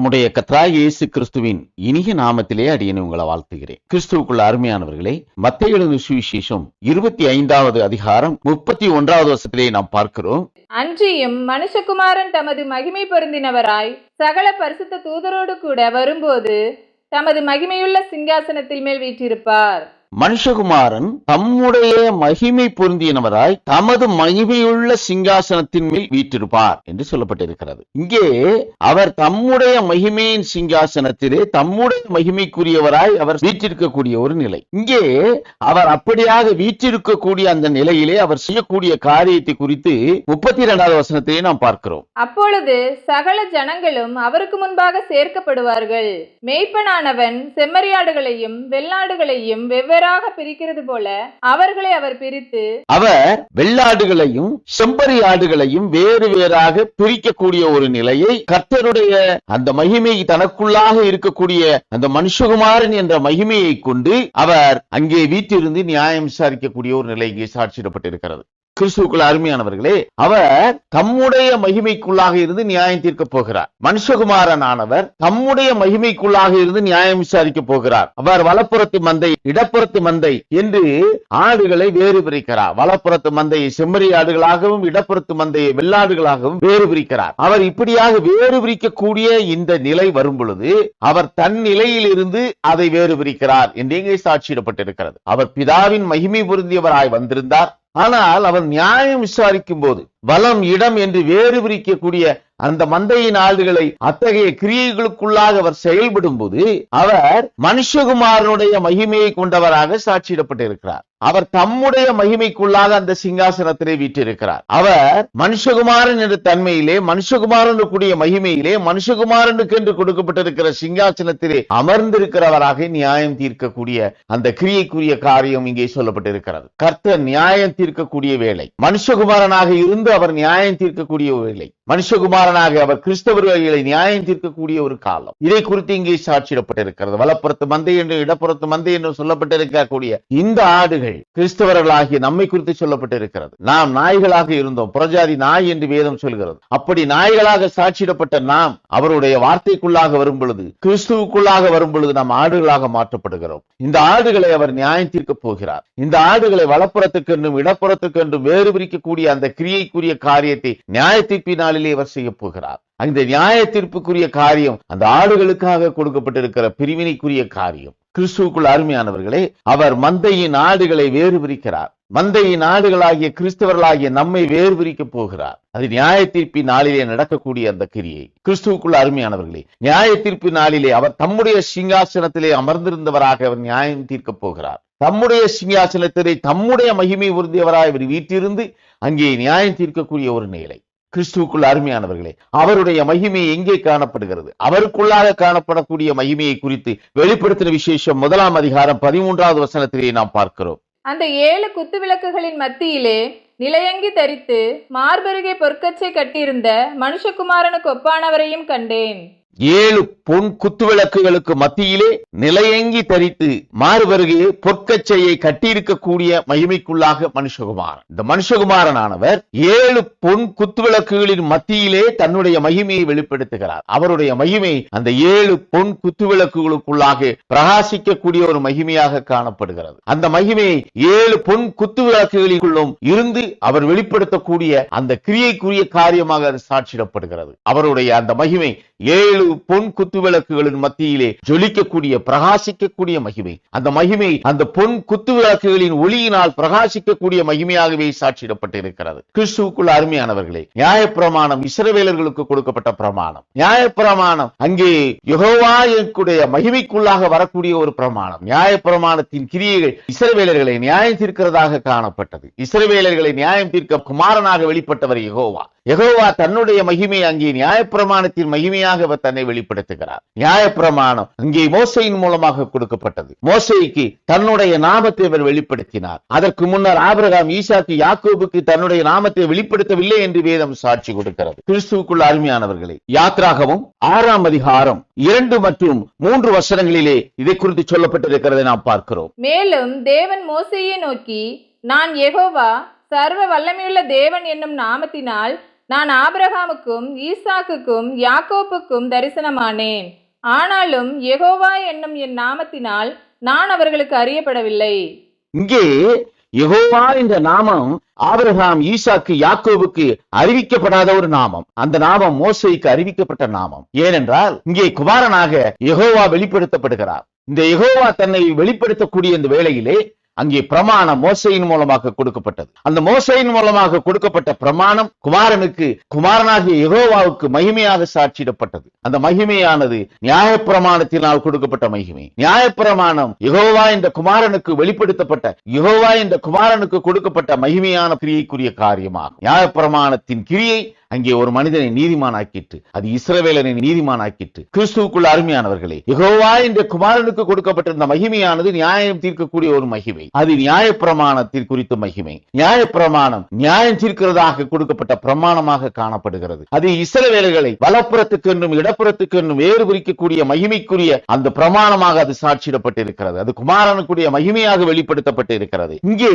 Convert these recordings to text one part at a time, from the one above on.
நம்முடைய கத்ராய் இயேசு கிறிஸ்துவின் இனிய நாமத்திலே அடியனை உங்களை வாழ்த்துகிறேன். கிறிஸ்துவுக்குள்ள அருமையானவர்களே மத்திய எழுதின சுவிசேஷம் இருபத்தி ஐந்தாவது அதிகாரம் முப்பத்தி ஒன்றாவது வருஷத்திலே நாம் பார்க்கிறோம். அன்றியும் மனுஷகுமாரன் தமது மகிமை பொருந்தினவராய் சகல பரிசுத்த தூதரோடு கூட வரும்போது தமது மகிமையுள்ள சிங்காசனத்தில் மேல் வீற்றிருப்பார். மனுஷகுமாரன் தம்முடைய மகிமை பொருந்தியனவராய் தமது மகிமையுள்ள சிங்காசனத்தின் மேல் வீற்றிருப்பார் என்று சொல்லப்பட்டிருக்கிறது. இங்கே அவர் தம்முடைய மகிமையின் சிங்காசனத்திலே தம்முடைய மகிமைக்குரியவராய் அவர் வீற்றிருக்கக்கூடிய ஒரு நிலை. இங்கே அவர் அப்படியாக வீற்றிருக்கக்கூடிய அந்த நிலையிலே அவர் செய்யக்கூடிய காரியத்தை குறித்து முப்பத்தி இரண்டாவது வசனத்திலே நாம் பார்க்கிறோம். அப்பொழுது சகல ஜனங்களும் அவருக்கு முன்பாக சேர்க்கப்படுவார்கள். மேய்ப்பனானவன் செம்மறியாடுகளையும் வெள்ளாடுகளையும் வெவ்வேறு வெவ்வேறாக பிரிக்கிறது போல அவர்களை அவர் பிரித்து அவர் வெள்ளாடுகளையும் செம்பரி ஆடுகளையும் வேறு வேறாக பிரிக்கக்கூடிய ஒரு நிலையை கர்த்தருடைய அந்த மகிமை தனக்குள்ளாக இருக்கக்கூடிய அந்த மனுஷகுமாரன் என்ற மகிமையை கொண்டு அவர் அங்கே வீட்டிலிருந்து நியாயம் விசாரிக்கக்கூடிய ஒரு நிலை இங்கே சாட்சியிடப்பட்டிருக்கிறது. கிறிஸ்துக்குள் அருமையானவர்களே அவர் தம்முடைய மகிமைக்குள்ளாக இருந்து நியாயம் தீர்க்க போகிறார். மனுஷகுமாரன் ஆனவர் தம்முடைய மகிமைக்குள்ளாக இருந்து நியாயம் விசாரிக்க போகிறார். அவர் வலப்புறத்து மந்தை இடப்புறத்து மந்தை என்று ஆடுகளை வேறு பிரிக்கிறார். வலப்புறத்து மந்தையை செம்மறி ஆடுகளாகவும் இடப்புறத்து மந்தையை வெள்ளாடுகளாகவும் வேறு பிரிக்கிறார். அவர் இப்படியாக வேறு பிரிக்கக்கூடிய இந்த நிலை வரும் பொழுது அவர் தன் நிலையில் இருந்து அதை வேறு பிரிக்கிறார் என்று இங்கே சாட்சியிடப்பட்டிருக்கிறது. அவர் பிதாவின் மகிமை பொருந்தியவராய் வந்திருந்தார். ஆனால் அவர் நியாயம் விசாரிக்கும் போது வலம் இடம் என்று வேறு பிரிக்கக்கூடிய அந்த மந்தையின் ஆடுகளை அத்தகைய கிரியைகளுக்குள்ளாக அவர் செயல்படும் போது அவர் மனுஷகுமாரனுடைய மகிமையை கொண்டவராக சாட்சியிடப்பட்டிருக்கிறார். அவர் தம்முடைய மகிமைக்குள்ளாக அந்த சிங்காசனத்திலே வீற்றிருக்கிறார். அவர் மனுஷகுமாரன் என்ற தன்மையிலே மனுஷகுமாரனுக்குரிய மகிமையிலே மனுஷகுமாரனுக்கு என்று கொடுக்கப்பட்டிருக்கிற சிங்காசனத்திலே அமர்ந்திருக்கிறவராக நியாயம் தீர்க்கக்கூடிய அந்த கிரியைக்குரிய காரியம் இங்கே சொல்லப்பட்டிருக்கிறது. கர்த்தர் நியாயம் தீர்க்கக்கூடிய வேலை. மனுஷகுமாரனாக இருந்த அவர் நியாயம் தீர்க்கக்கூடிய இல்லை மனுஷகுமாரனாக அவர் கிறிஸ்தவர்களை நியாயம் தீர்க்கக்கூடிய ஒரு காலம். இதை குறித்து இங்கே சாட்சியிடப்பட்டிருக்கிறது. வலப்புறத்து மந்தை என்று இடப்புறத்து மந்தை என்று சொல்லப்பட்டிருக்கக்கூடிய இந்த ஆடுகள் கிறிஸ்தவர்களாகிய நம்மை குறித்து சொல்லப்பட்டிருக்கிறது. நாம் நாய்களாக இருந்தோம். புறஜாதி நாய் என்று வேதம் சொல்கிறது. அப்படி நாய்களாக சாட்சியிடப்பட்ட நாம் அவருடைய வார்த்தைக்குள்ளாக வரும் பொழுது கிறிஸ்துவுக்குள்ளாக வரும் பொழுது நாம் ஆடுகளாக மாற்றப்படுகிறோம். இந்த ஆடுகளை அவர் நியாயம் தீர்க்க போகிறார். இந்த ஆடுகளை வலப்புறத்துக்கென்றும் இடப்புறத்துக்கென்றும் வேறு பிரிக்கக்கூடிய அந்த கிரியைக்குரிய காரியத்தை நியாய தீர்ப்பினாலே அவர் செய்ய போகிறார். அந்த நியாய தீர்ப்புக்குரிய காரியம் அந்த ஆடுகளுக்காக கொடுக்கப்பட்டிருக்கிற பிரிவினைக்குரிய காரியம். கிறிஸ்துவுக்குள் அருமையானவர்களே அவர் மந்தையின் ஆடுகளை வேறு பிரிக்கிறார் மந்தையின் ஆடுகளாகிய கிறிஸ்தவர்களாகிய நம்மை வேறு பிரிக்க போகிறார். அது நியாய தீர்ப்பின் நாளிலே நடக்கக்கூடிய அந்த கிரியை. கிறிஸ்துவுக்குள் அருமையானவர்களே நியாய தீர்ப்பு நாளிலே அவர் தம்முடைய சிங்காசனத்திலே அமர்ந்திருந்தவராக அவர் நியாயம் தீர்க்க போகிறார். தம்முடைய சிங்காசனத்திலே தம்முடைய மகிமை உறுதியவராய் இவர் வீட்டிருந்து அங்கே நியாயம் தீர்க்கக்கூடிய ஒரு நிலை. கிறிஸ்துவுக்குள் அருமையானவர்களே அவருடைய மகிமை எங்கே காணப்படுகிறது? அவருக்குள்ளாக காணப்படக்கூடிய மகிமையை குறித்து வெளிப்படுத்தின விசேஷம் முதலாம் அதிகாரம் பதிமூன்றாவது வசனத்திலே நாம் பார்க்கிறோம். அந்த ஏழு குத்து விளக்குகளின் மத்தியிலே நிலையங்கி தரித்து மார்பருகே பொற்கச்சை கட்டியிருந்த மனுஷகுமாரனுக்கு ஒப்பானவரையும் கண்டேன். ஏழு பொன் குத்துவிளக்குகளுக்கு மத்தியிலே நிலையங்கி தரித்து மாறுவருகே பொற்கச்சையை கட்டியிருக்கக்கூடிய மகிமைக்குள்ளாக மனுஷகுமாரன். இந்த மனுஷகுமாரனானவர் ஏழு பொன் குத்துவிளக்குகளின் மத்தியிலே தன்னுடைய மகிமையை வெளிப்படுத்துகிறார். அவருடைய மகிமை அந்த ஏழு பொன் குத்துவிளக்குகளுக்குள்ளாக பிரகாசிக்கக்கூடிய ஒரு மகிமையாக காணப்படுகிறது. அந்த மகிமையை ஏழு பொன் குத்துவிளக்குகளுக்குள்ளும் இருந்து அவர் வெளிப்படுத்தக்கூடிய அந்த கிரியைக்குரிய காரியமாக அது சாட்சிடப்படுகிறது அவருடைய அந்த மகிமை ஏழு பொன் குத்துவிளக்குகளின் மத்தியிலே ஜொலிக்கக்கூடிய பிரகாசிக்கக்கூடிய மகிமை. அந்த மகிமை அந்த பொன் குத்துவிளக்குகளின் ஒளியினால் பிரகாசிக்கக்கூடிய மகிமையாகவே சாட்சியிடப்பட்டிருக்கிறது. கிறிஸ்துவுக்குள் அருமையானவர்களே நியாயப்பிரமாணம் இசரவேலர்களுக்கு கொடுக்கப்பட்ட பிரமாணம். நியாயப்பிரமாணம் அங்கே யெகோவா என்குடைய மகிமைக்குள்ளாக வரக்கூடிய ஒரு பிரமாணம். நியாயப்பிரமாணத்தின் கிரியைகள் இசரவேலர்களை நியாயம் தீர்க்கிறதாக காணப்பட்டது. இசரவேலர்களை நியாயம் தீர்க்க குமாரனாக வெளிப்பட்டவர் யகோவா. யகோவா தன்னுடைய மகிமை அங்கே நியாயப்பிரமாணத்தின் மகிமையாக அவர் தன்னை வெளிப்படுத்துகிறார். நியாயப்பிரமாணம் இங்கே மோசையின் மூலமாக கொடுக்கப்பட்டது. மோசைக்கு தன்னுடைய நாமத்தை அவர் வெளிப்படுத்தினார். அதற்கு முன்னர் ஆபிரகாம் ஈசாக்கு யாக்கோபுக்கு தன்னுடைய நாமத்தை வெளிப்படுத்தவில்லை என்று வேதம் சாட்சி கொடுக்கிறது. கிறிஸ்துவுக்குள் அருமையானவர்களே யாத்ராகவும் ஆறாம் அதிகாரம் இரண்டு மற்றும் மூன்று வசனங்களிலே இதை குறித்து சொல்லப்பட்டிருக்கிறதை நாம் பார்க்கிறோம். மேலும் தேவன் மோசையை நோக்கி நான் எகோவா சர்வ வல்லமையுள்ள தேவன் என்னும் நாமத்தினால் நான் ஆபிரகாமுக்கும் ஈசாக்குக்கும் யாக்கோப்புக்கும் தரிசனமானேன். ஆனாலும் யெகோவா என்னும் என் நாமத்தினால் நான் அவர்களுக்கு அறியப்படவில்லை. இங்கே யெகோவா என்ற நாமம் ஆபிரகாம் ஈசாக்கு யாக்கோவுக்கு அறிவிக்கப்படாத ஒரு நாமம். அந்த நாமம் மோசைக்கு அறிவிக்கப்பட்ட நாமம். ஏனென்றால் இங்கே குமாரனாக யெகோவா வெளிப்படுத்தப்படுகிறார். இந்த யகோவா தன்னை வெளிப்படுத்தக்கூடிய இந்த வேளையிலே அங்கே பிரமாணம் மோசையின் மூலமாக கொடுக்கப்பட்டது. அந்த மோசையின் மூலமாக கொடுக்கப்பட்ட பிரமாணம் குமாரனுக்கு குமாரனாகிய யகோவாவுக்கு மகிமையாக சாட்சியிடப்பட்டது. அந்த மகிமையானது நியாயப்பிரமாணத்தினால் கொடுக்கப்பட்ட மகிமை. நியாயப்பிரமாணம் யகோவா என்ற குமாரனுக்கு வெளிப்படுத்தப்பட்ட யகோவா என்ற குமாரனுக்கு கொடுக்கப்பட்ட மகிமையான கிரியைக்குரிய காரியமாகும். நியாயப்பிரமாணத்தின் கிரியை அங்கே ஒரு மனிதனை நீதிமானாக்கிட்டு அது இஸ்ரவேலனை நீதிமானாக்கிட்டு கிறிஸ்துவுக்குள் அருமையானவர்களே யகோவா என்ற குமாரனுக்கு கொடுக்கப்பட்டிருந்த மகிமையானது நியாயம் தீர்க்கக்கூடிய ஒரு மகிமை. அது நியாய பிரமாணத்தில் குறித்து மகிமை. நியாய பிரமாணம் நியாயம் தீர்க்கிறதாக கொடுக்கப்பட்ட பிரமாணமாக காணப்படுகிறது. அது இஸ்ரவேலர்களை வலப்புறத்துக்கு என்றும் இடப்புறத்துக்கு என்றும் வேறு பிரிக்கக்கூடிய மகிமைக்குரிய அந்த பிரமாணமாக அது சாட்சியிடப்பட்டிருக்கிறது. அது குமாரனுக்குரிய மகிமையாக வெளிப்படுத்தப்பட்டு இருக்கிறது இங்கே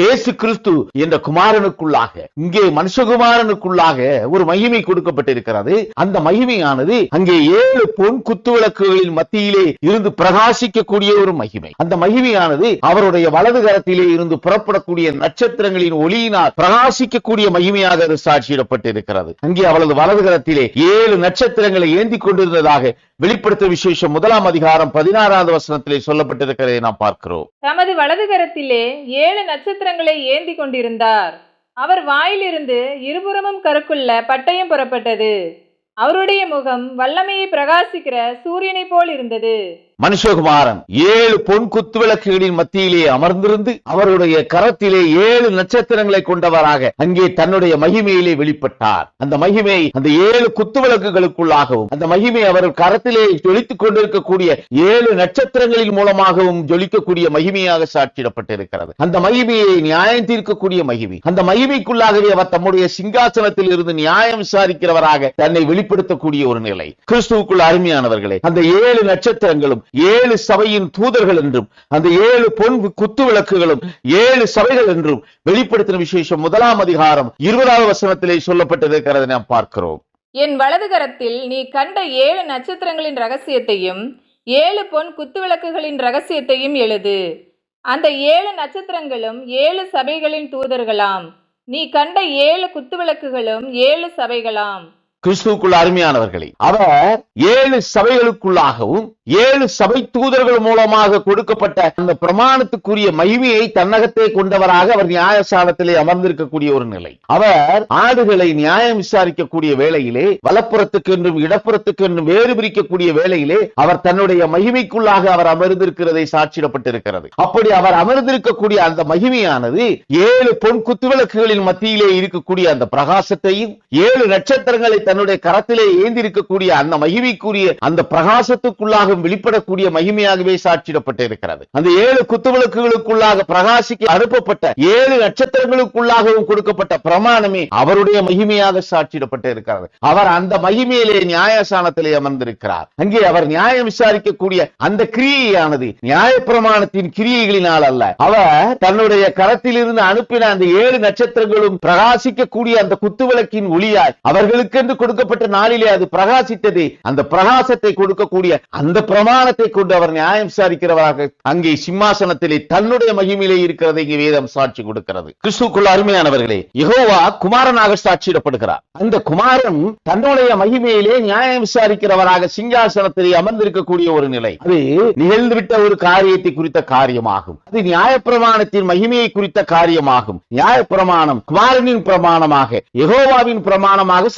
இயேசு கிறிஸ்து என்ற குமாரனுக்குள்ளாக இங்கே மனுஷகுமாரனுக்குள்ளாக ஒரு மகிமை கொடுக்கப்பட்டிருக்கிறது. அந்த மகிமையானது அங்கே ஏழு பொன் குத்துவிளக்குகளின் மத்தியிலே இருந்து பிரகாசிக்கக்கூடிய ஒரு மகிமை. அந்த மகிமையானது அவருடைய வலது கரத்திலே இருந்து புறப்படக்கூடிய நட்சத்திரங்களின் ஒளியினால் பிரகாசிக்கக்கூடிய மகிமையாக அது சாட்சியிடப்பட்டிருக்கிறது. அங்கே அவளது வலது கரத்திலே ஏழு நட்சத்திரங்களை ஏந்தி கொண்டிருந்ததாக வெளிப்படுத்த விசேஷம் முதலாம் அதிகாரம் பதினாறாவது வசனத்திலே சொல்லப்பட்டிருக்கிறதை நாம் பார்க்கிறோம். தமது வலது கரத்திலே ஏழு நட்சத்திரங்களை ஏந்தி கொண்டிருந்தார். அவர் வாயிலிருந்து இருபுறமும் கருக்குள்ள பட்டயம் புறப்பட்டது. அவருடைய முகம் வல்லமையை பிரகாசிக்கிற சூரியனை போல் இருந்தது. மனுஷகுமாரன் ஏழு பொன் குத்து விளக்குகளின் மத்தியிலே அமர்ந்திருந்து அவருடைய கரத்திலே ஏழு நட்சத்திரங்களை கொண்டவராக அங்கே தன்னுடைய மகிமையிலே வெளிப்பட்டார். அந்த மகிமை அந்த ஏழு குத்து விளக்குகளுக்குள்ளாகவும் அந்த மகிமை அவர் கரத்திலே ஜொலித்துக் கொண்டிருக்கக்கூடிய ஏழு நட்சத்திரங்களின் மூலமாகவும் ஜொலிக்கக்கூடிய மகிமையாக சாட்சியிடப்பட்டிருக்கிறது. அந்த மகிமையை நியாயம் தீர்க்கக்கூடிய மகிமை. அந்த மகிமைக்குள்ளாகவே அவர் தம்முடைய சிங்காசனத்தில் இருந்து நியாயம் விசாரிக்கிறவராக தன்னை வெளிப்படுத்தக்கூடிய ஒரு நிலை. கிறிஸ்துவுக்குள் அருமையானவர்களே அந்த ஏழு நட்சத்திரங்களும் ஏழு சபையின் தூதர்கள் என்றும் அந்த ஏழு பொன் குத்து விளக்குகளும் ஏழு சபைகள் என்றும் வெளிப்படுத்தின விசேஷம் முதலாம் அதிகாரம் இருபதாவது வசனத்திலே சொல்லப்பட்டிருக்கிறதை நாம் பார்க்கிறோம். என் வலது கரத்தில் நீ கண்ட ஏழு நட்சத்திரங்களின் ரகசியத்தையும் ஏழு பொன் குத்துவிளக்குகளின் ரகசியத்தையும் எழுது. அந்த ஏழு நட்சத்திரங்களும் ஏழு சபைகளின் தூதர்களாம். நீ கண்ட ஏழு குத்துவிளக்குகளும் ஏழு சபைகளாம். கிறிஸ்துவுக்குள் அருமையானவர்களே அவர் ஏழு சபைகளுக்குள்ளாகவும் ஏழு சபை தூதர்கள் மூலமாக கொடுக்கப்பட்ட அந்த பிரமாணத்துக்குரிய மகிமையை தன்னகத்தே கொண்டவராக அவர் நியாயசாலத்திலே அமர்ந்திருக்கக்கூடிய ஒரு நிலை. அவர் ஆடுகளை நியாயம் விசாரிக்கக்கூடிய வேளையிலே வலப்புறத்துக்கு என்றும் இடப்புறத்துக்கு என்றும் வேறு பிரிக்கக்கூடிய வேளையிலே அவர் தன்னுடைய மகிமைக்குள்ளாக அவர் அமர்ந்திருக்கிறதை சாட்சியிடப்பட்டிருக்கிறது. அப்படி அவர் அமர்ந்திருக்கக்கூடிய அந்த மகிமையானது ஏழு பொன் குத்துவிளக்குகளின் மத்தியிலே இருக்கக்கூடிய அந்த பிரகாசத்தையும் ஏழு நட்சத்திரங்களை தன்னுடைய கரத்திலே ஏந்தி இருக்கக்கூடிய அந்த மகிமைக்குரிய அந்த பிரகாசத்துக்குள்ளாக வெளிப்படக்கூடிய மகிமையாகவே சாட்சியிடப்பட்டிருக்கிறது. அந்த ஏழு குத்துவிளக்குகளுக்குள்ளாக பிரகாசிக்க அனுப்பப்பட்ட ஏழு நட்சத்திரங்களுக்குள்ளாகவும் கொடுக்கப்பட்ட பிரமாணமே அவருடைய மகிமையாக சாட்சியிடப்பட்டிருக்கிறது. அவர் அந்த மகிமையிலே நியாயசானத்திலே அமர்ந்திருக்கிறார். அங்கே அவர் நியாயம் விசாரிக்கக்கூடிய அந்த கிரியையானது நியாய பிரமாணத்தின் கிரியைகளினால் அல்ல. அவர் தன்னுடைய கரத்திலிருந்து அனுப்பின அந்த ஏழு நட்சத்திரங்களும் பிரகாசிக்கக்கூடிய அந்த குத்துவிளக்கின் ஒளியாய் அவர்களுக்கென்று கொடுக்கப்பட்ட நாளிலே அது பிரகாசித்தது. அந்த பிரகாசத்தை கொடுக்கக்கூடிய அந்த பிரமாணத்தை கொண்டு அவர் நியாயம் விசாரிக்கிறவராக அங்கே சிம்மாசனத்திலே தன்னுடைய மகிமையிலே இருக்கிறதை இங்கே வேதம் சாட்சி கொடுக்கிறது. கிறிஸ்துக்குள் அருமையானவர்களே யகோவா குமாரனாக சாட்சியிடப்படுகிறார். அந்த குமாரன் தன்னுடைய மகிமையிலே நியாயம் விசாரிக்கிறவராக சிங்காசனத்திலே அமர்ந்திருக்கக்கூடிய ஒரு நிலை. அது நிகழ்ந்துவிட்ட ஒரு காரியத்தை குறித்த காரியமாகும். அது நியாயப்பிரமாணத்தின் மகிமையை குறித்த காரியமாகும். நியாயப்பிரமாணம் குமாரனின் பிரமாணமாக யகோவாவின் பிரமாணமாக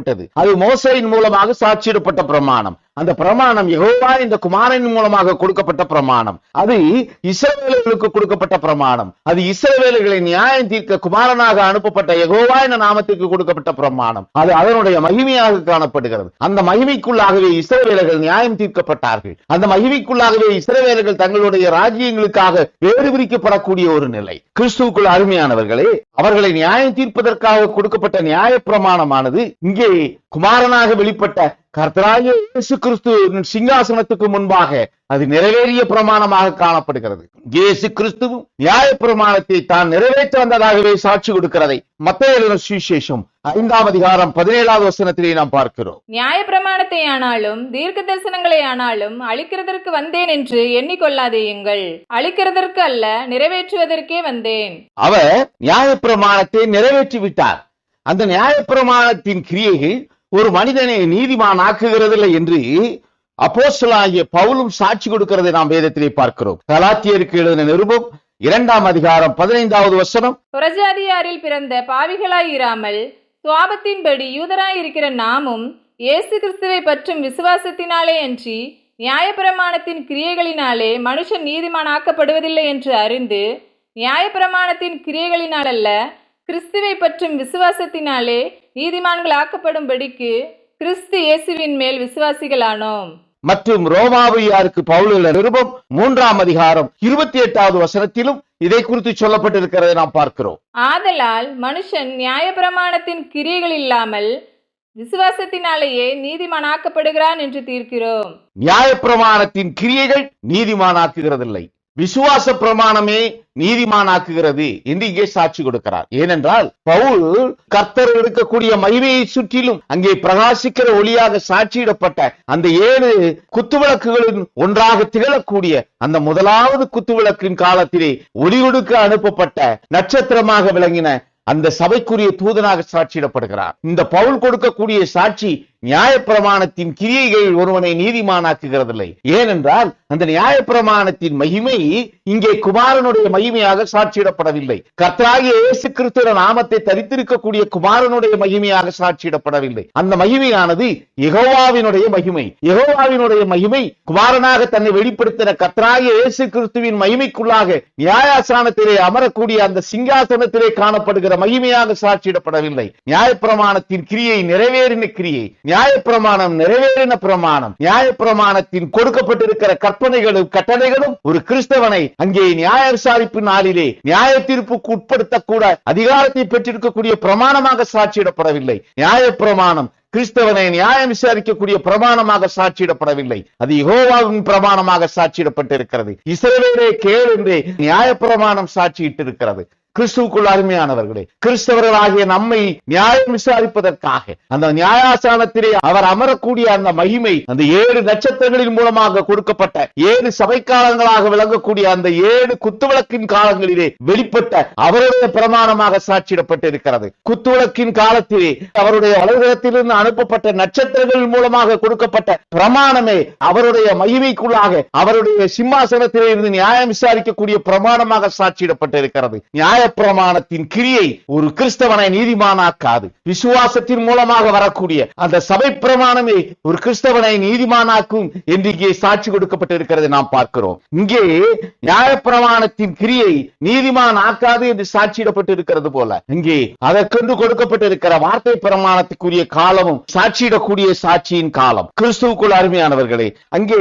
சாட்சியிடப்பட்டது அது மோசையின் மூலமாக சாட்சியிடப்பட்ட பிரமாணம். அந்த பிரமாணம் யகோவா இந்த குமாரன் மூலமாக கொடுக்கப்பட்ட பிரமாணம். அது இஸ்ரவேலர்களுக்கு கொடுக்கப்பட்ட பிரமாணம். அது இஸ்ரவேலர்களை நியாயம் தீர்க்க குமாரனாக அனுப்பப்பட்ட யகோவா என்ற நாமத்திற்கு கொடுக்கப்பட்ட பிரமாணம். அது அதனுடைய மகிமையாக காணப்படுகிறது. அந்த மகிமைக்குள்ளாகவே இஸ்ரவேலர்கள் நியாயம் தீர்க்கப்பட்டார்கள். அந்த மகிமைக்குள்ளாகவே இஸ்ரவேலர்கள் தங்களுடைய ராஜ்யங்களுக்காக வேறு விரிக்கப்படக்கூடிய ஒரு நிலை. கிறிஸ்துவுக்குள் அருமையானவர்களே அவர்களை நியாயம் தீர்ப்பதற்காக கொடுக்கப்பட்ட நியாய பிரமாணமானது இங்கே குமாரனாக வெளிப்பட்ட கர்த்தராகிய இயேசு கிறிஸ்து சிங்காசனத்துக்கு முன்பாக அது நிறைவேறிய பிரமாணமாக காணப்படுகிறது. இயேசு கிறிஸ்துவும் நியாய பிரமாணத்தை தான் நிறைவேற்ற வந்ததாகவே சாட்சி கொடுக்கிறதை மத்திய சுவிசேஷம் ஐந்தாம் அதிகாரம் பதினேழாவது வசனத்திலே நாம் பார்க்கிறோம். நியாயப்பிரமாணத்தை ஆனாலும் தீர்க்க தரிசனங்களை ஆனாலும் அழிக்கிறதற்கு வந்தேன் என்று எண்ணிக்கொள்ளாதேயுங்கள் அழிக்கிறதற்கு அல்ல நிறைவேற்றுவதற்கே வந்தேன். அவர் நியாயப்பிரமாணத்தை நிறைவேற்றி விட்டார் அந்த நியாயப்பிரமாணத்தின் கிரியைகள் ஒரு மனிதனை நீதிமான் ஆக்குகிறதில்லை என்று அப்போஸ்தலனாகிய பவுலும் சாட்சி கொடுக்கிறதை நாம் வேதத்திலே பார்க்கிறோம். கலாத்தியருக்கு எழுதின நிருபம் இரண்டாம் அதிகாரம் பதினைந்தாவது வசனம். புரஜாதியாரில் பிறந்த பாவிகளாய் இராமல் சுவாபத்தின்படி யூதராய் இருக்கிற நாமும் இயேசு கிறிஸ்துவை பற்றும் விசுவாசத்தினாலே அன்றி நியாயப்பிரமாணத்தின் கிரியைகளினாலே மனுஷன் நீதிமானாக்கப்படுவதில்லை என்று அறிந்து நியாயப்பிரமாணத்தின் கிரியைகளினாலல்ல கிறிஸ்துவை பற்றும் விசுவாசத்தினாலே நீதிமான்கள் ஆக்கப்படும்படிக்கு கிறிஸ்து இயேசுவின் மேல் விசுவாசிகளானோம். மற்றும் ரோமாவியாருக்கு பவுல் எழுதின நிருபம் மூன்றாம் அதிகாரம் இருபத்தி எட்டாவது வசனத்திலும் இதை குறித்து சொல்லப்பட்டிருக்கிறதை நாம் பார்க்கிறோம். ஆதலால் மனுஷன் நியாயப்பிரமாணத்தின் கிரியைகள் இல்லாமல் விசுவாசத்தினாலேயே நீதிமானாக்கப்படுகிறான் என்று தீர்க்கிறோம். நியாயப்பிரமாணத்தின் கிரியைகள் நீதிமானாக்குகிறதில்லை. விசுவாச பிரமாணமே நீதிமானாக்குகிறது என்று இங்கே சாட்சி கொடுக்கிறார். ஏனென்றால் பவுல் கர்த்தர் எடுக்கக்கூடிய மகிமையை சுற்றிலும் அங்கே பிரகாசிக்கிற ஒளியாக சாட்சியிடப்பட்ட அந்த ஏழு குத்துவிளக்குகளின் ஒன்றாக திகழக்கூடிய அந்த முதலாவது குத்துவிளக்கின் காலத்திலே ஒளி கொடுக்க அனுப்பப்பட்ட நட்சத்திரமாக விளங்கின அந்த சபைக்குரிய தூதனாக சாட்சியிடப்படுகிறார். இந்த பவுல் கொடுக்கக்கூடிய சாட்சி நியாயப்பிரமாணத்தின் கிரியைகள் ஒருவனை நீதிமானாக்குகிறதில்லை. ஏனென்றால் அந்த நியாயப்பிரமாணத்தின் மகிமை இங்கே குமாரனுடைய மகிமையாக சாட்சியிடப்படவில்லை. கர்த்தராகிய இயேசு கிறிஸ்துவ நாமத்தை தரித்திருக்கக்கூடிய குமாரனுடைய மகிமையாக சாட்சியிடப்படவில்லை. அந்த மகிமையானது எகோவாவினுடைய மகிமை. எகோவாவினுடைய மகிமை குமாரனாக தன்னை வெளிப்படுத்தின கர்த்தராகிய இயேசு கிறிஸ்துவின் மகிமைக்குள்ளாக நியாயாசனத்திலே அமரக்கூடிய அந்த சிங்காசனத்திலே காணப்படுகிற மகிமையாக சாட்சியிடப்படவில்லை. நியாயப்பிரமாணத்தின் கிரியை நிறைவேறின கிரியை நியாயப்பிரமாணம் நிறைவேறின பிரமாணம். நியாயப்பிரமாணத்தின் கொடுக்கப்பட்டிருக்கிற கற்பனைகளும் கட்டளைகளும் ஒரு கிறிஸ்தவனை அங்கே நியாய விசாரிப்பு நாளிலே நியாய தீர்ப்புக்கு உட்படுத்தக்கூட அதிகாரத்தை பெற்றிருக்கக்கூடிய பிரமாணமாக சாட்சியிடப்படவில்லை. நியாயப்பிரமாணம் கிறிஸ்தவனை நியாயம் விசாரிக்கக்கூடிய பிரமாணமாக சாட்சியிடப்படவில்லை. அது யெகோவாவின் பிரமாணமாக சாட்சியிடப்பட்டிருக்கிறது. இஸ்ரவேலே கேள் என்று நியாயப்பிரமாணம் சாட்சியிட்டிருக்கிறது. கிறிஸ்துவுக்குள் அருமையானவர்களே கிறிஸ்தவர்களாகிய நம்மை நியாயம் விசாரிப்பதற்காக அந்த நியாயாசனத்திலே அவர் அமரக்கூடிய அந்த மகிமை அந்த ஏழு நட்சத்திரங்களின் மூலமாக கொடுக்கப்பட்ட ஏழு சபைக்காலங்களாக விளங்கக்கூடிய அந்த ஏழு குத்துவிளக்கின் காலங்களிலே வெளிப்பட்ட அவருடைய பிரமாணமாக சாட்சியிடப்பட்டிருக்கிறது. குத்துவிளக்கின் காலத்திலே அவருடைய அலுவலகத்திலிருந்து அனுப்பப்பட்ட நட்சத்திரங்கள் மூலமாக கொடுக்கப்பட்ட பிரமாணமே அவருடைய மகிமைக்குள்ளாக அவருடைய சிம்மாசனத்திலே இருந்து நியாயம் விசாரிக்கக்கூடிய பிரமாணமாக சாட்சியிடப்பட்டிருக்கிறது. நியாய நியாயப்பிரமாணத்தின் கிரியை ஒரு கிறிஸ்தவனை நீதிமானாக்காது. விசுவாசத்தின் மூலமாக வரக்கூடிய அந்த சபை பிரமாணமே ஒரு கிறிஸ்தவனை நீதிமானாக்கும் என்று இங்கே சாட்சி கொடுக்கப்பட்டிருக்கிறது நாம் பார்க்கிறோம். இங்கே நியாயப்பிரமாணத்தின் கிரியை நீதிமான் ஆக்காது என்று சாட்சியிடப்பட்டிருக்கிறது போல. இங்கே அதற்கென்று கொடுக்கப்பட்டிருக்கிற வார்த்தை பிரமாணத்துக்குரிய காலமும் சாட்சியிடக்கூடிய சாட்சியின் காலம். கிறிஸ்துவுக்குள் அருமையானவர்களே அங்கே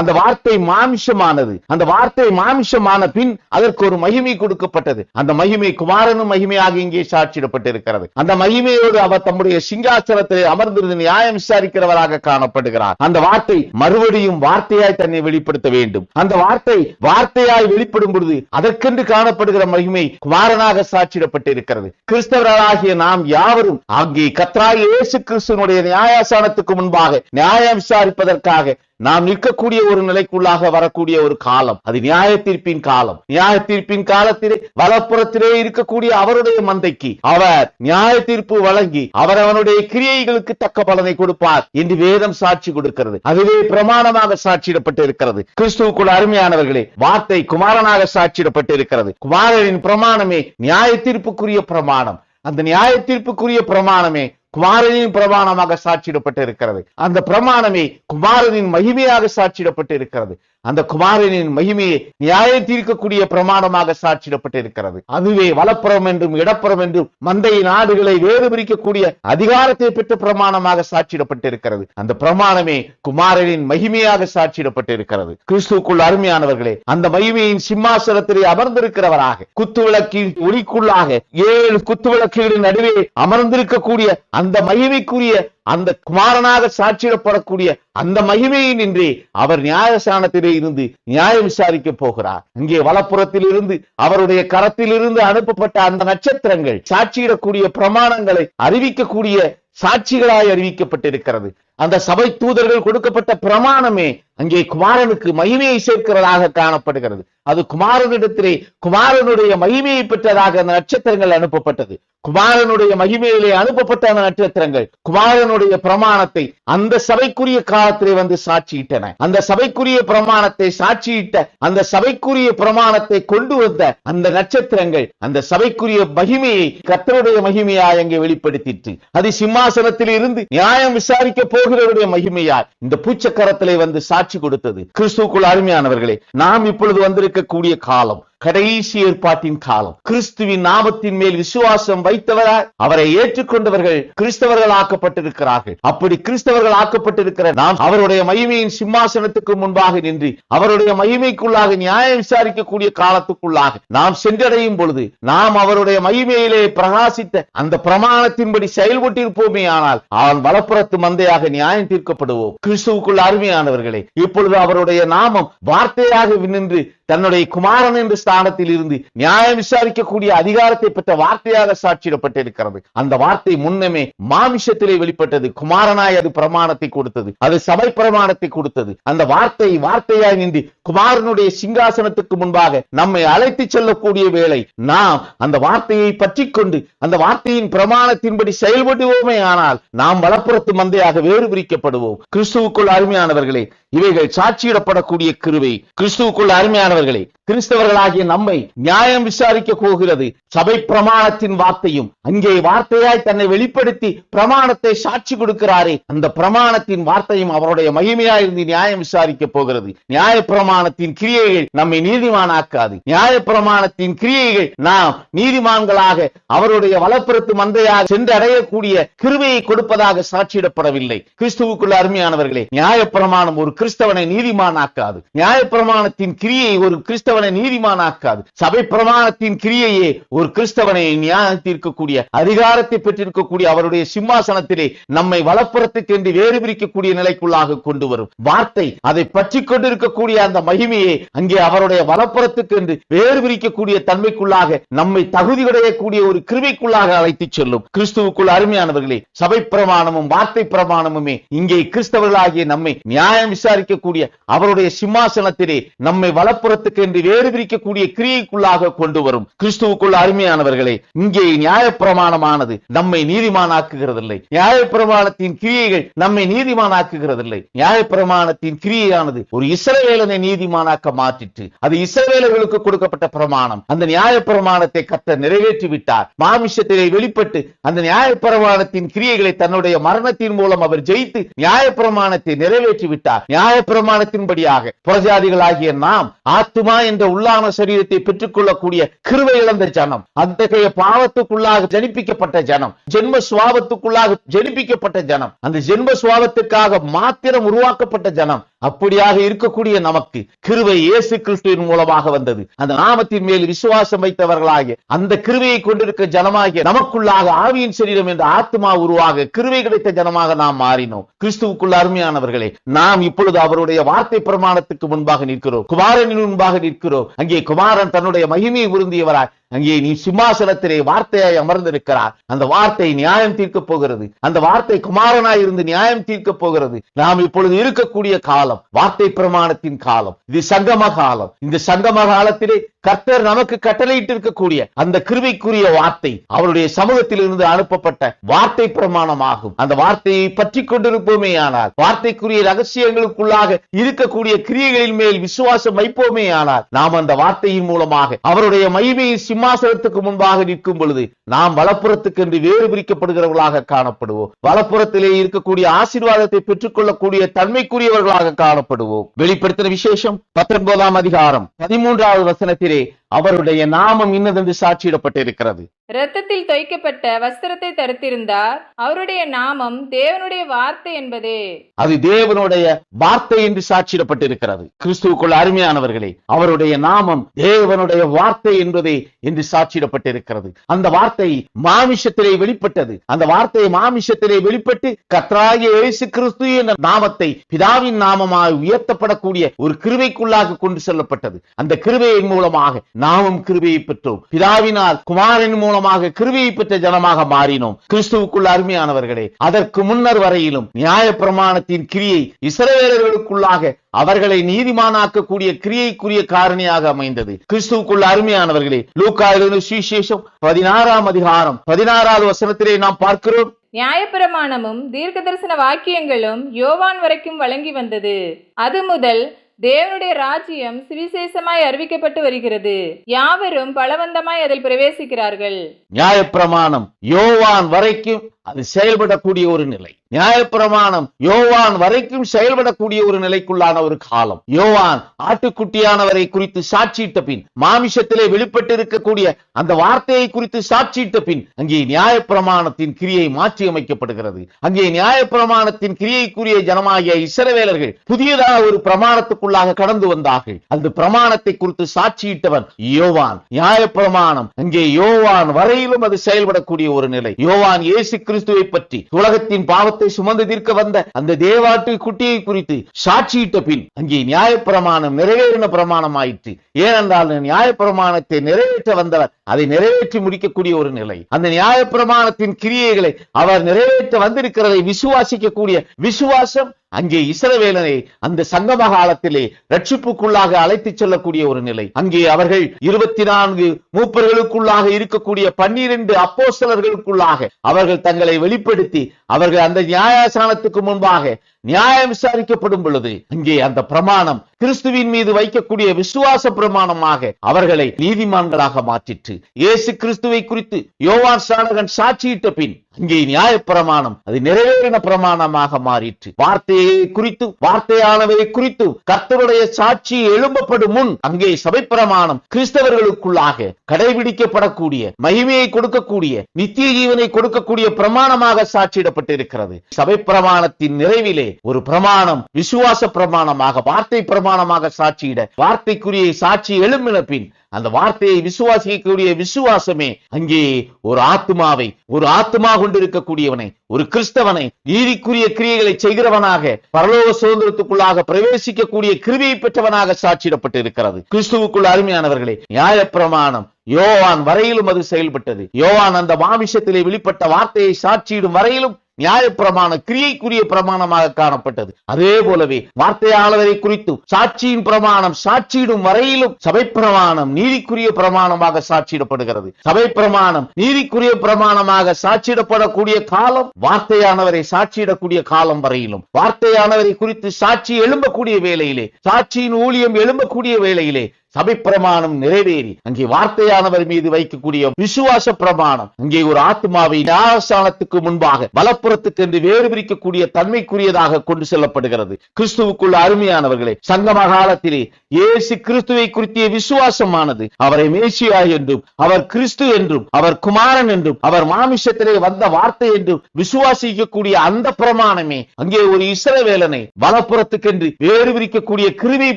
அந்த வார்த்தை மாமிஷமானது. அந்த வார்த்தை மாமிஷமான பின் அதற்கு ஒரு மகிமை கொடுக்கப்பட்டது. அந்த மகிமை குமாரனும் மகிமையாக இங்கே சாட்சியிடப்பட்டிருக்கிறது. அந்த மகிமையோடு அவர் தம்முடைய சிங்காசனத்தில் அமர்ந்திருந்து நியாயம் விசாரிக்கிறவராக காணப்படுகிறார். அந்த வார்த்தை மறுபடியும் வார்த்தையாய் தன்னை வெளிப்படுத்த வேண்டும். அந்த வார்த்தை வார்த்தையாய் வெளிப்படும் பொழுது அதற்கென்று காணப்படுகிற மகிமை குமாரனாக சாட்சியிடப்பட்டிருக்கிறது. கிறிஸ்தவர்களாகிய நாம் யாவரும் அங்கே கத்ராய் இயேசு கிறிஸ்துவனுடைய நியாயாசனத்துக்கு முன்பாக நியாயம் விசாரிப்பதற்காக நாம் நிற்கக்கூடிய ஒரு நிலைக்குள்ளாக வரக்கூடிய ஒரு காலம். அது நியாய தீர்ப்பின் காலம். நியாய தீர்ப்பின் காலத்திலே வலப்புறத்திலே இருக்கக்கூடிய அவருடைய மந்தைக்கு அவர் நியாய தீர்ப்பு வழங்கி அவர் அவனுடைய கிரியைகளுக்கு தக்க பலனை கொடுப்பார் என்று வேதம் சாட்சி கொடுக்கிறது. அதுவே பிரமாணமாக சாட்சியிடப்பட்டு இருக்கிறது கிறிஸ்துவுக்குள் அருமையானவர்களே வார்த்தை குமாரனாக சாட்சியிடப்பட்டு இருக்கிறது குமாரனின் பிரமாணமே நியாய தீர்ப்புக்குரிய பிரமாணம். அந்த நியாய தீர்ப்புக்குரிய பிரமாணமே குமாரனின் பிரமாணமாக சாட்சியிடப்பட்டு இருக்கிறது அந்த பிரமாணமே குமாரனின் மகிமையாக சாட்சியிடப்பட்டு இருக்கிறது அந்த குமாரனின் மகிமையை நியாய தீர்க்கக்கூடிய பிரமாணமாக சாட்சியிடப்பட்டு இருக்கிறது அதுவே வலப்புறம் என்றும் இடப்புறம் என்றும் மந்தை நாடுகளை வேறு பிரிக்கக்கூடிய அதிகாரத்தை பெற்ற பிரமாணமாக சாட்சியிடப்பட்டு இருக்கிறது அந்த பிரமாணமே குமாரனின் மகிமையாக சாட்சியிடப்பட்டு இருக்கிறது கிறிஸ்துக்குள் அருமையானவர்களே அந்த மகிமையின் சிம்மாசனத்திலே அமர்ந்திருக்கிறவராக குத்துவிளக்கின் ஒளிக்குள்ளாக ஏழு குத்துவிளக்குகளின் நடுவே அமர்ந்திருக்கக்கூடிய அந்த மகிமைக்குரிய அந்த குமாரனாக சாட்சியிடப்படக்கூடிய அந்த மகிமையை நின்றே அவர் நியாயஸ்தானத்திலே இருந்து நியாயம் விசாரிக்க போகிறார். இங்கே வலப்புறத்தில் இருந்து அவருடைய கரத்தில் இருந்து அனுப்பப்பட்ட அந்த நட்சத்திரங்கள் சாட்சியிடக்கூடிய பிரமாணங்களை அறிவிக்கக்கூடிய சாட்சிகளாய் அறிவிக்கப்பட்டிருக்கிறது. அந்த சபை தூதர்கள் கொடுக்கப்பட்ட பிரமாணமே அங்கே குமாரனுக்கு மகிமையை சேர்க்கிறதாக காணப்படுகிறது. அது குமாரனிடத்திலே குமாரனுடைய மகிமையை பெற்றதாக அந்த நட்சத்திரங்கள் அனுப்பப்பட்டது. குமாரனுடைய மகிமையிலே அனுப்பப்பட்ட அந்த நட்சத்திரங்கள் குமாரனுடைய பிரமாணத்தை அந்த சபைக்குரிய காலத்திலே வந்து சாட்சியிட்டன. அந்த சபைக்குரிய பிரமாணத்தை சாட்சியிட்ட அந்த சபைக்குரிய பிரமாணத்தை கொண்டு வந்த அந்த நட்சத்திரங்கள் அந்த சபைக்குரிய மகிமையை கத்தருடைய மகிமையாய் அங்கே வெளிப்படுத்திட்டு அது சிம்மா சிம்மாசனத்தில் இருந்து நியாயம் விசாரிக்க போகிறவருடைய மகிமையார் இந்த பூச்சக்கரத்திலே வந்து சாட்சி கொடுத்தது கிறிஸ்துக்குள் அருமையானவர்களே நாம் இப்பொழுது வந்திருக்கக்கூடிய காலம் கடைசி ஏற்பாட்டின் காலம். கிறிஸ்துவின் நாமத்தின் மேல் விசுவாசம் வைத்தவராய் அவரை ஏற்றுக்கொண்டவர்கள் கிறிஸ்தவர்கள் ஆக்கப்பட்டிருக்கிறார்கள் அப்படி கிறிஸ்தவர்கள் ஆக்கப்பட்டிருக்கிற நாம் அவருடைய மகிமையின் சிம்மாசனத்துக்கு முன்பாக நின்று அவருடைய மகிமைக்குள்ளாக நியாயம் விசாரிக்கக்கூடிய காலத்துக்குள்ளாக நாம் சென்றடையும் பொழுது நாம் அவருடைய மகிமையிலே பிரகாசித்த அந்த பிரமாணத்தின்படி செயல்பட்டிருப்போமே ஆனால் அவன் வலப்புறத்து மந்தையாக நியாயம் தீர்க்கப்படுவோம். கிறிஸ்துவுக்குள் அருமையானவர்களே இப்பொழுது அவருடைய நாமம் வார்த்தையாக நின்று தன்னுடைய குமாரன் என்று ஸ்தானத்தில் இருந்து நியாயம் விசாரிக்கக்கூடிய அதிகாரத்தை பெற்ற வார்த்தையாக சாட்சியிடப்பட்டிருக்கிறது. அந்த வார்த்தை முன்னமே மாமிஷத்திலே வெளிப்பட்டது. குமாரனாய் அது பிரமாணத்தை கொடுத்தது. அது சபை பிரமாணத்தை கொடுத்தது. அந்த வார்த்தை வார்த்தையாய் நின்று குமாரனுடைய சிங்காசனத்துக்கு முன்பாக நம்மை அழைத்து செல்லக்கூடிய வேளை நாம் அந்த வார்த்தையை பற்றி கொண்டு அந்த வார்த்தையின் பிரமாணத்தின்படி செயல்படுவோமே ஆனால் நாம் வலப்புறத்து மந்தையாக வேறு பிரிக்கப்படுவோம். கிறிஸ்துவுக்குள் அருமையானவர்களே இவைகள் சாட்சியிடப்படக்கூடிய கிருவை கிறிஸ்துவுக்குள் அருமையானவர்களே கிறிஸ்தவர்களாகிய நம்மை நியாயம் விசாரிக்க போகிறது. சபை பிரமாணத்தின் வார்த்தையும் அங்கே வார்த்தையாய் தன்னை வெளிப்படுத்தி பிரமாணத்தை சாட்சி கொடுக்கிறாரே அந்த பிரமாணத்தின் வார்த்தையும் அவருடைய மகிமையாய் இருந்து நியாயம் விசாரிக்க போகிறது. நியாய பிரமாணத்தின் கிரியைகள் நம்மை நீதிமானாக்காது. நியாய பிரமாணத்தின் கிரியைகள் நாம் நீதிமான்களாக அவருடைய வலப்புறத்து மந்தையாக சென்று அடையக்கூடிய கிருவையை கொடுப்பதாக சாட்சியிடப்படவில்லை. கிறிஸ்துவுக்குள்ள அருமையானவர்களே நியாய பிரமாணம் ஒரு கிறிஸ்தவனை நீதிமானாக்காது. நியாய பிரமாணத்தின் கிரியை ஒரு கிறிஸ்தவனை நீதிமானாக்காது. சபை பிரமாணத்தின் கிரியையே ஒரு கிறிஸ்தவனை நியாயம் தீர்க்கக்கூடிய அதிகாரத்தை பெற்றிருக்கக்கூடிய அவருடைய சிம்மாசனத்திலே நம்மை வளப்புறத்துக்கு என்று வேறு பிரிக்கக்கூடிய நிலைக்குள்ளாக கொண்டு வரும் வார்த்தை அதை பற்றி கொண்டிருக்கக்கூடிய அந்த மகிமையை அங்கே அவருடைய வளப்புறத்துக்கு என்று வேறு பிரிக்கக்கூடிய தன்மைக்குள்ளாக நம்மை தகுதி தகுதியுடையக்கூடிய ஒரு கிருமைக்குள்ளாக அழைத்து செல்லும். கிறிஸ்துவுக்குள் அருமையானவர்களே சபை பிரமாணமும் வார்த்தை பிரமாணமுமே இங்கே கிறிஸ்தவர்களாகிய நம்மை நியாயம் விசாரிக்கக்கூடிய அவருடைய சிம்மாசனத்திலே நம்மை வலப்புறத்துக்கு என்று வேறு பிரிக்கக்கூடிய கிரியைக்குள்ளாக கொண்டு வரும் கிறிஸ்துவுக்குள் அருமையானவர்களே இங்கே நியாயப்பிரமாணமானது நம்மை நீதிமானாக்குகிறதில்லை. நியாயப்பிரமாணத்தின் கிரியைகள் நம்மை நீதிமானாக்குகிறதில்லை. நியாயப்பிரமாணத்தின் கிரியையானது ஒரு இஸ்ரவேலனை நீதிமானாக்க மாற்றிற்று. அது இஸ்ரவேலர்களுக்கு கொடுக்கப்பட்ட பிரமாணம். அந்த நியாய பிரமாணத்தை கத்த நிறைவேற்றி விட்டார் மாமிஷத்திலே வெளிப்பட்டு அந்த நியாய பிரமாணத்தின் கிரியைகளை தன்னுடைய மரணத்தின் மூலம் அவர் ஜெயித்து நியாய பிரமாணத்தை நிறைவேற்றி விட்டார் நியாயப்பிரமாணத்தின்படியாக புறஜாதிகளாகிய நாம் ஆத்துமா என்ற உள்ளான சரீரத்தை பெற்றுக் கொள்ளக்கூடிய கிருவை இழந்த ஜனம் அத்தகைய பாவத்துக்குள்ளாக ஜனிப்பிக்கப்பட்ட ஜனம் ஜென்ம சுவாபத்துக்குள்ளாக ஜனிப்பிக்கப்பட்ட ஜனம் அந்த ஜென்ம சுவாபத்துக்காக மாத்திரம் உருவாக்கப்பட்ட ஜனம் அப்படியாக இருக்கக்கூடிய நமக்கு கிருவை இயேசு கிறிஸ்துவின் மூலமாக வந்தது. அந்த நாமத்தின் மேல் விசுவாசம் வைத்தவர்களாகிய அந்த கிருவையை கொண்டிருக்க ஜனமாகிய நமக்குள்ளாக ஆவியின் சரீரம் என்ற ஆத்மா உருவாக கிருவை கிடைத்த ஜனமாக நாம் மாறினோம். கிறிஸ்துவுக்குள்ள அருமையானவர்களே நாம் இப்பொழுது அவருடைய வார்த்தை பிரமாணத்துக்கு முன்பாக நிற்கிறோம். குமாரனின் முன்பாக நிற்கிறோம். அங்கே குமாரன் தன்னுடைய மகிமையை உருந்தியவராய் அங்கே நீ சிம்மாசனத்திலே வார்த்தையாய் அமர்ந்திருக்கிறார். அந்த வார்த்தை நியாயம் தீர்க்க போகிறது. அந்த வார்த்தை குமாரனாய் இருந்து நியாயம் தீர்க்க போகிறது. நாம் இப்பொழுது இருக்கக்கூடிய காலம் வார்த்தை பிரமாணத்தின் காலம். இது சங்கம காலம். இந்த சங்கம காலத்திலே கர்த்தர் நமக்கு கட்டளையிட்டு இருக்கக்கூடிய அந்த கிருவிக்குரிய வார்த்தை அவருடைய சமூகத்தில் இருந்து அனுப்பப்பட்ட வார்த்தை பிரமாணமாகும். அந்த வார்த்தையை பற்றி கொண்டிருப்போமே ஆனால் வார்த்தைக்குரிய ரகசியங்களுக்குள்ளாக இருக்கக்கூடிய கிரியைகளின் மேல் விசுவாசம் வைப்போமே ஆனால் நாம் அந்த வார்த்தையின் மூலமாக அவருடைய மகிமையை சிம்மாசனத்துக்கு முன்பாக நிற்கும் பொழுது நாம் வலப்புறத்துக்கு என்று வேறு பிரிக்கப்படுகிறவர்களாக காணப்படுவோம். வலப்புறத்திலே இருக்கக்கூடிய ஆசீர்வாதத்தை பெற்றுக்கொள்ளக்கூடிய தன்மைக்குரியவர்களாக காணப்படுவோம். வெளிப்படுத்தின விசேஷம் பத்தொன்பதாம் அதிகாரம் பதிமூன்றாவது வசனத்திலே அவருடைய நாமம் இன்னதென்று சாட்சியிடப்பட்டிருக்கிறது. இரத்தத்தில் தொய்க்கப்பட்ட வஸ்திரத்தை தரித்திருந்தார். அவருடைய நாமம் தேவனுடைய வார்த்தை என்பதே. அது தேவனுடைய வார்த்தை என்று சாட்சியிடப்பட்டிருக்கிறது. கிறிஸ்துவுக்குள் அருமையானவர்களே அவருடைய நாமம் தேவனுடைய வார்த்தை என்பதை என்று சாட்சியிடப்பட்டிருக்கிறது. அந்த வார்த்தை மாமிஷத்திலே வெளிப்பட்டது. அந்த வார்த்தை மாமிஷத்திலே வெளிப்பட்டு கத்ராய இயேசு கிறிஸ்து என்ற நாமத்தை பிதாவின் நாமமாக உயர்த்தப்படக்கூடிய ஒரு கிருபைக்குள்ளாக கொண்டு செல்லப்பட்டது. அந்த கிருபையின் மூலமாக நாமும் கிருபையை பெற்றோம். பிதாவினால் குமாரின் மூலமாக கிருபையை பெற்ற ஜனமாக மாறினோம். கிறிஸ்துவுக்குள் அருமையானவர்களே அதற்கு முன்னர் வரையிலும் நியாய பிரமாணத்தின் கிரியை இஸ்ரவேலர்களுக்குள்ளாக அவர்களை நீதிமானாக்கக்கூடிய கிரியைக்குரிய காரணியாக அமைந்தது. கிறிஸ்துவுக்குள் அருமையானவர்களே லூக் லூக்கா எழுதின சுவிசேஷம் பதினாறாம் அதிகாரம் பதினாறாவது வசனத்திலே நாம் பார்க்கிறோம். நியாயப்பிரமாணமும் தீர்க்க தரிசன வாக்கியங்களும் யோவான் வரைக்கும் வழங்கி வந்தது. அது முதல் தேவனுடைய ராஜ்யம் சுவிசேஷமாய் அறிவிக்கப்பட்டு வருகிறது. யாவரும் பலவந்தமாய் அதில் பிரவேசிக்கிறார்கள். நியாயப்பிரமாணம் யோவான் வரைக்கும் அது செயல்படக்கூடிய ஒரு நிலை. நியாயப்பிரமாணம் யோவான் வரைக்கும் செயல்படக்கூடிய ஒரு நிலைக்குள்ளான ஒரு காலம். யோவான் ஆட்டுக்குட்டியானவரை குறித்து சாட்சியிட்ட பின் மாமிசத்திலே வெளிப்பட்டு இருக்கக்கூடிய அந்த வார்த்தையை குறித்து சாட்சியிட்ட பின் அங்கே நியாயப்பிரமாணத்தின் கிரியை மாற்றி அமைக்கப்படுகிறது. அங்கே நியாயப்பிரமாணத்தின் கிரியைக்குரிய ஜனமாகிய இசரவேலர்கள் புதியதாக ஒரு பிரமாணத்துக்குள்ளாக கடந்து வந்தார்கள். அந்த பிரமாணத்தை குறித்து சாட்சியிட்டவன் யோவான். நியாயப்பிரமாணம் அங்கே யோவான் வரையிலும் அது செயல்படக்கூடிய ஒரு நிலை. யோவான் இயேசு கிறிஸ்து கிறிஸ்துவை பற்றி உலகத்தின் பாவத்தை சுமந்து தீர்க்க வந்த அந்த தேவாட்டு குட்டியை குறித்து சாட்சியிட்ட பின் அங்கே நியாயப்பிரமாணம் நிறைவேறின பிரமாணம் ஆயிற்று ஏனென்றால் நியாயப்பிரமாணத்தை நிறைவேற்ற வந்தவர் அதை நிறைவேற்றி முடிக்கக்கூடிய ஒரு நிலை. அந்த நியாயப்பிரமாணத்தின் கிரியைகளை அவர் நிறைவேற்ற வந்திருக்கிறதை விசுவாசிக்கக்கூடிய விசுவாசம் அங்கே இஸ்ரவேலனை அந்த சங்கம காலத்திலே ரட்சிப்புக்குள்ளாக அழைத்துச் செல்லக்கூடிய ஒரு நிலை. அங்கே அவர்கள் இருபத்தி நான்கு மூப்பர்களுக்குள்ளாக இருக்கக்கூடிய பன்னிரண்டு அப்போசலர்களுக்குள்ளாக அவர்கள் தங்களை வெளிப்படுத்தி அவர்கள் அந்த நியாயசானத்துக்கு முன்பாக நியாயம் விசாரிக்கப்படும் பொழுது அங்கே அந்த பிரமாணம் கிறிஸ்துவின் மீது வைக்கக்கூடிய விசுவாச பிரமாணமாக அவர்களை நீதிமான்களாக மாற்றிற்று. இயேசு கிறிஸ்துவை குறித்து யோவான் சாணகன் சாட்சியிட்ட பின் அங்கே நியாய பிரமாணம் அது நிறைவேறின பிரமாணமாக மாறிற்று. வார்த்தையை குறித்து வார்த்தையானவை குறித்து கர்த்தருடைய சாட்சி எழும்பப்படும் முன் அங்கே சபை பிரமாணம் கிறிஸ்தவர்களுக்குள்ளாக கடைபிடிக்கப்படக்கூடிய மகிமையை கொடுக்கக்கூடிய நித்திய ஜீவனை கொடுக்கக்கூடிய பிரமாணமாக சாட்சியிடப்பட்டிருக்கிறது. சபை பிரமாணத்தின் நிறைவிலே ஒரு பிரமாணம் விசுவாச பிரமாணமாக வார்த்தை பிரமாணமாக சாட்சியிட வார்த்தைக்குரிய சாட்சி எழும்பின பின் அந்த வார்த்தையை விசுவாசிக்கக்கூடிய விசுவாசமே அங்கே ஒரு ஆத்மாவை ஒரு ஆத்மா கொண்டிருக்கக்கூடியவனை ஒரு கிறிஸ்தவனை நீதிக்குரிய கிரியைகளை செய்கிறவனாக பரலோக சுதந்திரத்துக்குள்ளாக பிரவேசிக்கக்கூடிய கிருவியை பெற்றவனாக சாட்சியிடப்பட்டு இருக்கிறது கிறிஸ்துவுக்குள் அருமையானவர்களே நியாயப்பிரமாணம் யோவான் வரையிலும் அது செயல்பட்டது. யோவான் அந்த மாமிஷத்திலே வெளிப்பட்ட வார்த்தையை சாட்சியிடும் வரையிலும் நியாயப்பிரமாண கிரியைக்குரிய பிரமாணமாக காணப்பட்டது. அதே போலவே வார்த்தையாளரை குறித்து சாட்சியின் பிரமாணம் சாட்சியிடும் வரையிலும் சபை பிரமாணம் நீதிக்குரிய பிரமாணமாக சாட்சியிடப்படுகிறது. சபை பிரமாணம் நீதிக்குரிய பிரமாணமாக சாட்சியிடப்படக்கூடிய காலம் வார்த்தையானவரை சாட்சியிடக்கூடிய காலம் வரையிலும் வார்த்தையானவரை குறித்து சாட்சி எழும்பக்கூடிய வேளையிலே சாட்சியின் ஊழியம் எழும்பக்கூடிய வேளையிலே சபை பிரமாணம் நிறைவேறி அங்கே வார்த்தையானவர் மீது வைக்கக்கூடிய விசுவாச பிரமாணம் அங்கே ஒரு ஆத்மாவை ஞானஸ்தானத்துக்கு முன்பாக வலப்புறத்துக்கு என்று வேறு பிரிக்கக்கூடிய தன்மைக்குரியதாக கொண்டு செல்லப்படுகிறது. கிறிஸ்துவுக்குள்ள அருமையானவர்களே சங்கம காலத்திலே இயேசு கிறிஸ்துவை குறித்திய விசுவாசமானது. அவரை மேசியா என்றும் அவர் கிறிஸ்து என்றும் அவர் குமாரன் என்றும் அவர் மாமிஷத்திலே வந்த வார்த்தை என்றும் விசுவாசிக்கக்கூடிய அந்த பிரமாணமே அங்கே ஒரு இசரவேலனை வலப்புறத்துக்கென்று வேறு பிரிக்கக்கூடிய கிருவியை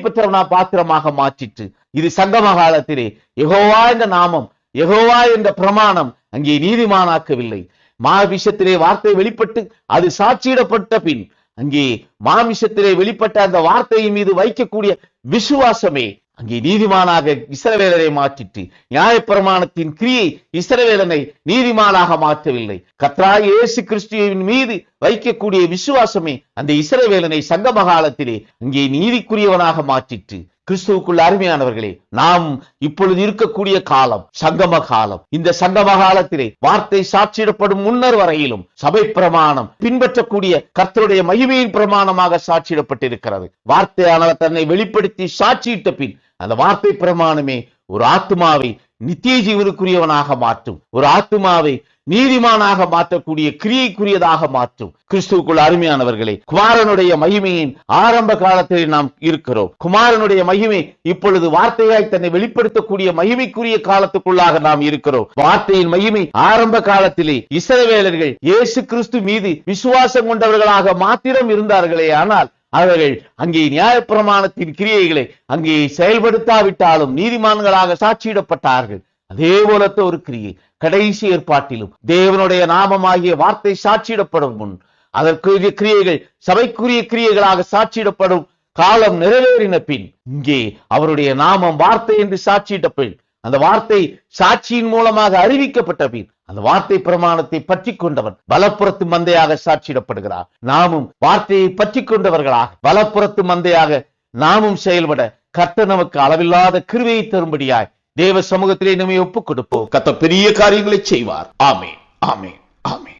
பெற்றவனா பாத்திரமாக மாற்றிற்று. இது சங்கம காலத்திலே எகோவா என்ற நாமம் எகோவா என்ற பிரமாணம் அங்கே நீதிமானாக்கவில்லை. மாமிஷத்திலே வார்த்தை வெளிப்பட்டு அது சாட்சியிடப்பட்ட பின் அங்கே மாமிஷத்திலே வெளிப்பட்ட அந்த வார்த்தையின் மீது வைக்கக்கூடிய விசுவாசமே அங்கே நீதிமானாக இசரவேலரை மாற்றிட்டு நியாயப்பிரமாணத்தின் கிரியை இஸ்ரவேலனை நீதிமானாக மாற்றவில்லை. கத்ராய் இயேசு கிறிஸ்துவின் மீது வைக்கக்கூடிய விசுவாசமே அந்த இசரவேலனை சங்கமகாலத்திலே அங்கே நீதிக்குரியவனாக மாற்றிட்டு கிறிஸ்துவுக்குள்ள அருமையானவர்களே நாம் இப்பொழுது இருக்கக்கூடிய காலம் சங்கம காலம். இந்த சங்கம காலத்திலே வார்த்தை சாட்சியிடப்படும் முன்னர் வரையிலும் சபை பிரமாணம் பின்பற்றக்கூடிய கர்த்தருடைய மகிமையின் பிரமாணமாக சாட்சியிடப்பட்டிருக்கிறது. வார்த்தையானவர் தன்னை வெளிப்படுத்தி சாட்சியிட்ட பின் அந்த வார்த்தை பிரமாணமே ஒரு ஆத்மாவை நித்திய ஜீவனுக்குரியவனாக மாற்றும். ஒரு ஆத்மாவை நீதிமானாக மாற்றக்கூடிய கிரியைக்குரியதாக மாற்றும். கிறிஸ்துவுக்குள் அருமையானவர்களே குமாரனுடைய மகிமையின் ஆரம்ப காலத்திலே நாம் இருக்கிறோம். குமாரனுடைய மகிமை இப்பொழுது வார்த்தையாய் தன்னை வெளிப்படுத்தக்கூடிய மகிமைக்குரிய காலத்துக்குள்ளாக நாம் இருக்கிறோம். வார்த்தையின் மகிமை ஆரம்ப காலத்திலே இஸ்ரவேலர்கள் இயேசு கிறிஸ்து மீது விசுவாசம் கொண்டவர்களாக மாத்திரம் இருந்தார்களே ஆனால் அவர்கள் அங்கே நியாயப்பிரமாணத்தின் கிரியைகளை அங்கே செயல்படுத்தாவிட்டாலும் நீதிமான்களாக சாட்சியிடப்பட்டார்கள். அதே போலத்த ஒரு கிரியை கடைசி ஏற்பாட்டிலும் தேவனுடைய நாமமாகிய வார்த்தை சாட்சியிடப்படும் முன் அதற்குரிய கிரியைகள் சபைக்குரிய கிரியைகளாக சாட்சியிடப்படும் காலம் நிறைவேறின பின் இங்கே அவருடைய நாமம் வார்த்தை என்று சாட்சியிட்ட பின் அந்த வார்த்தை சாட்சியின் மூலமாக அறிவிக்கப்பட்ட பின் அந்த வார்த்தை பிரமாணத்தை பற்றி கொண்டவன் வலப்புறத்து மந்தையாக சாட்சியிடப்படுகிறார். நாமும் வார்த்தையை பற்றி கொண்டவர்களாக வலப்புறத்து மந்தையாக நாமும் செயல்பட கத்த நமக்கு அளவில்லாத கிருவியை தரும்படியாய் தேவ சமூகத்திலே நம்மை ஒப்புக் கொடுப்போம் கத்த பெரிய காரியங்களை செய்வார். ஆமே ஆமே ஆமே